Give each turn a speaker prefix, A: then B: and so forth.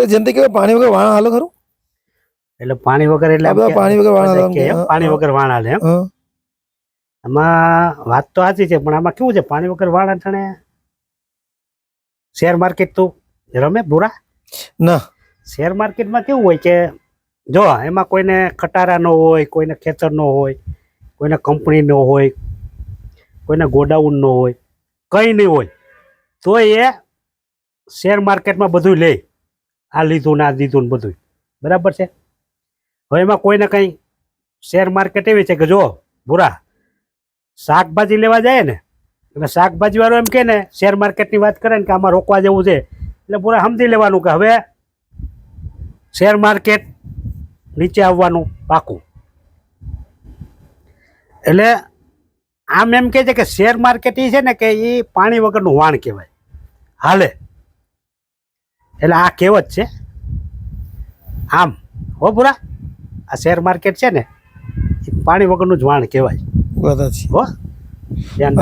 A: એટલે જનતા કહેવાય પાણી વગર વાણ હાલો ખરું?
B: એટલે પાણી વગર એટલે
A: બધા પાણી વગર વાણ હાલો
B: પાણી વગર વાણ હાલે એમ? આમાં વાત તો સાચી છે પણ આમાં કેવું છે? પાણી વગર વાણ અટાણે શેર માર્કેટ તો રમે બુરા
A: ના.
B: શેર માર્કેટમાં કેવું હોય કે જો એમાં કોઈને ખટારા ન હોય કોઈને ખેતર ન હોય કોઈને કંપની ન હોય કોઈને ગોડાઉન ન હોય કંઈ નહીં હોય તો એ શેર માર્કેટમાં બધું લે. આ લીધું ને આ દીધું ને બધું બરાબર છે? હવે એમાં કોઈને કંઈ શેર માર્કેટ એવી છે કે જો ભૂરા, શાકભાજી લેવા જાય ને, એટલે શાકભાજીવાળો એમ કે ને શેર માર્કેટની વાત કરે ને કે આમાં રોકવા જેવું છે, એટલે પૂરા સમજી લેવાનું કે હવે શેર માર્કેટ નીચે આવવાનું પાકું. એટલે આમ એમ કે છે કે શેર માર્કેટ એ છે ને કે એ પાણી વગરનું વાણ કહેવાય. હાલે. એટલે આ કહેવત છે. આમ હો પૂરા આ શેર માર્કેટ છે ને પાણી વગરનું જ વાણ કહેવાય.
A: બધા
B: હો ધ્યાન